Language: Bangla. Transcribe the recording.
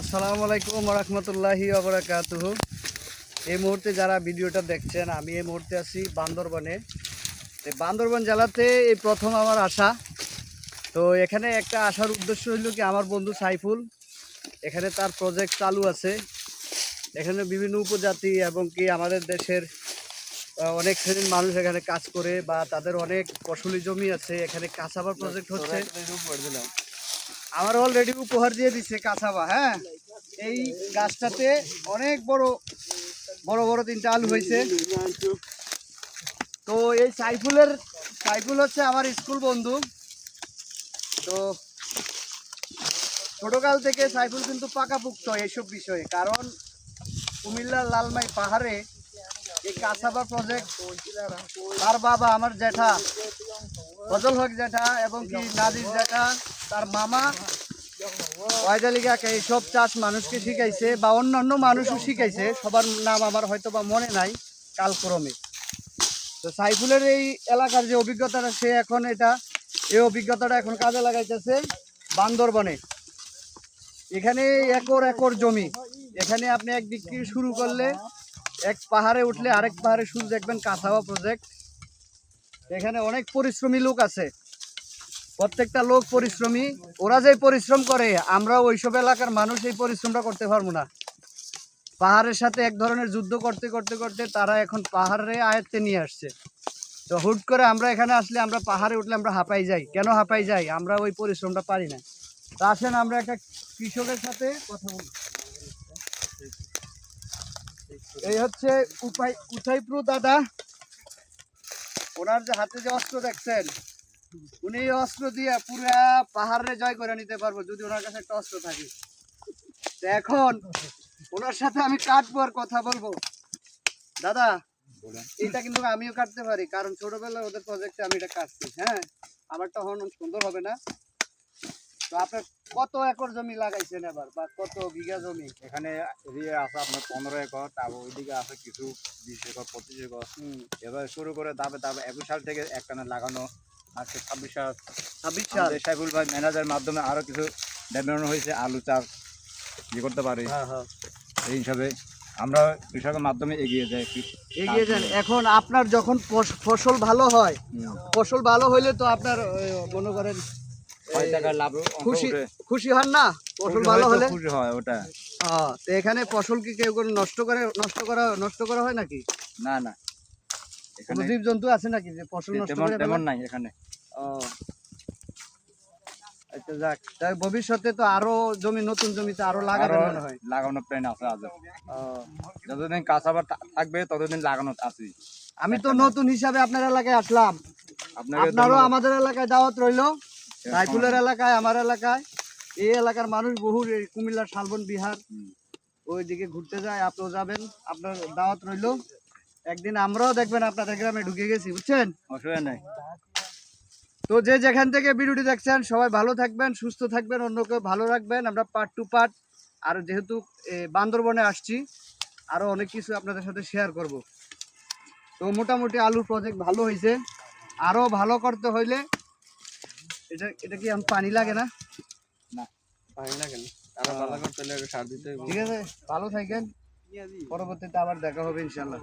আসসালামু আলাইকুম রহমতুল্লাহি আবরাকাতুহ এই মুহূর্তে যারা ভিডিওটা দেখছেন, আমি এই মুহূর্তে আছি বান্দরবনে। বান্দরবন জেলাতে এই প্রথম আমার আসা তো এখানে একটা আসার উদ্দেশ্য হইল কি, আমার বন্ধু সাইফুল, এখানে তার প্রজেক্ট চালু আছে। এখানে বিভিন্ন উপজাতি এবং কি আমাদের দেশের অনেক শ্রেণির মানুষ এখানে কাজ করে বা তাদের অনেক ফসলি জমি আছে। এখানে কাঁচাবার প্রজেক্ট হচ্ছে। আমার অলরেডি উপহার দিয়ে দিচ্ছে কাঁচাবা হ্যাঁ? এই গাছটাতে অনেক বড় বড় বড় তিনটা আলু হয়েছে। তো এই সাইফুলের, সাইফুল হচ্ছে আমার স্কুল বন্ধু। তো ছোটকাল থেকে সাইফুল কিন্তু পাকাপুক্ত এইসব বিষয়ে, কারণ কুমিল্লার লালমাই পাহাড়ে এই কাঁচাবা প্রজেক্ট তার বাবা আমার জ্যাঠা, ফজল হক জ্যাঠা এবং কি নাদির জ্যাঠা তার মামা ওয়াইদালিকাকে এইসব চাষ মানুষকে শিখাইছে বা অন্যান্য মানুষও শিখাইছে, সবার নাম আমার হয়তো বা মনে নাই কালক্রমে। তো সাইফুলের এই এলাকার যে অভিজ্ঞতাটা, সে এখন এটা, এই অভিজ্ঞতাটা এখন কাজে লাগাইতেছে বান্দরবনে। এখানে একর একর জমি। এখানে আপনি এক দিক থেকে শুরু করলে এক পাহাড়ে উঠলে আরেক পাহাড়ে শুরু দেখবেন কাঁচাওয়া প্রজেক্ট এখানে অনেক পরিশ্রমী লোক আছে। প্রত্যেকটা লোক পরিশ্রমী, ওরা যে পরিশ্রম করে, আমরা ওইসব এলাকার মানুষ এই পরিশ্রমটা করতে পারব না। পাহাড়ের সাথে এক ধরনের যুদ্ধ করতে করতে করতে তারা এখন পাহাড়ে আয়ত্তে নিয়ে আসছে। তো হুট করে আমরা এখানে আসলে আমরা পাহাড়ে উঠলে আমরা হাঁপাই যাই। কেন হাঁপাই যাই? আমরা ওই পরিশ্রমটা পারি না। তা আসেন, আমরা একটা কৃষকের সাথে কথা বলি। এই হচ্ছে উপাই উঠাইপ্রু দাদা। ওনার যে হাতে যে অস্ত্র দেখছেন উনি এই অস্ত্র দিয়ে পুরা পাহাড়ে জয় করে নিতে পারব যদি ওনার কাছে একটা অস্ত্র থাকে। এখন ওনার সাথে আমি কাটবো আর কথা বলব। দাদা এটা কিন্তু আমিও কাটতে পারি কারণ ছোটবেলায় ওদের প্রজেক্টে আমি এটা কাটছি হ্যাঁ? আমারটা হন সুন্দর হবে না। তো আপনার কত একর জমি লাগাইছেন এবার বা কত বিঘা জমি? এখানে এদিকে আছে আপনার পনেরো একর তারপর ওইদিকে আছে কিছু বিশ একর পঁচিশ একর। এবার শুরু করে দাবে দাবে একুশ সাল থেকে একটানে লাগানো আজকে ছাব্বিশ ছাব্বিশ সাইফুল ভাই ম্যানেজারের মাধ্যমে আরও কিছু হয়েছে আলু চাষ ইয়ে করতে পারি। হ্যাঁ হ্যাঁ। এই হিসাবে আমরা কৃষকের মাধ্যমে এগিয়ে যাই। এগিয়ে যান। এখন আপনার যখন ফসল ভালো হয় ফসল ভালো হইলে তো আপনার মনে করেন লাভ খুশি। খুশি হন না? ফসল ভালো হলে খুশি হয় ওটা। হ্যাঁ, তো এখানে ফসল কি কেউ নষ্ট করে নষ্ট করা নষ্ট করা হয় নাকি? না না। কোনো এখানে জীব জন্তু আছে নাকি? যে ফসল নষ্ট করে তেমন নাই এখানে। ও। আচ্ছা যাক। তাই ভবিষ্যতে তো আরও জমি নতুন জমিতে আরও মনে হয়। লাগানো প্ল্যান আছে যতদিন কাঁচাবার থাকবে ততদিন লাগানো আছে। আমি তো নতুন হিসাবে আপনার এলাকায় আসলাম। আপনারও আমাদের এলাকায় দাওয়াত রইল। সাইফুলের এলাকায় আমার এলাকায়। এই এলাকার মানুষ বহু কুমিল্লার শালবন বিহার। ওইদিকে ঘুরতে যায় আপনিও যাবেন। আপনার দাওয়াত রইল। একদিন আমরাও দেখবেন আপনাদের গ্রামে ঢুকে গেছি বুঝছেন? অসুবিধা নাই। তো যে যেখান থেকে ভিডিওটি দেখছেন সবাই ভালো থাকবেন সুস্থ থাকবেন অন্যকে ভালো রাখবেন। আমরা পার্ট টু পার্ট আর যেহেতু বান্দরবনে আসছি আরও অনেক কিছু আপনাদের সাথে শেয়ার করব। তো মোটামুটি আলুর প্রজেক্ট ভালো হয়েছে আরও ভালো করতে হইলে এটা এটা কি আম- পানি লাগে না? না। পানি লাগে না। আরও ভালো করতে হলে সার দিতে ঠিক আছে ভালো থাকেন। পরবর্তীতে আবার দেখা হবে ইনশাল্লাহ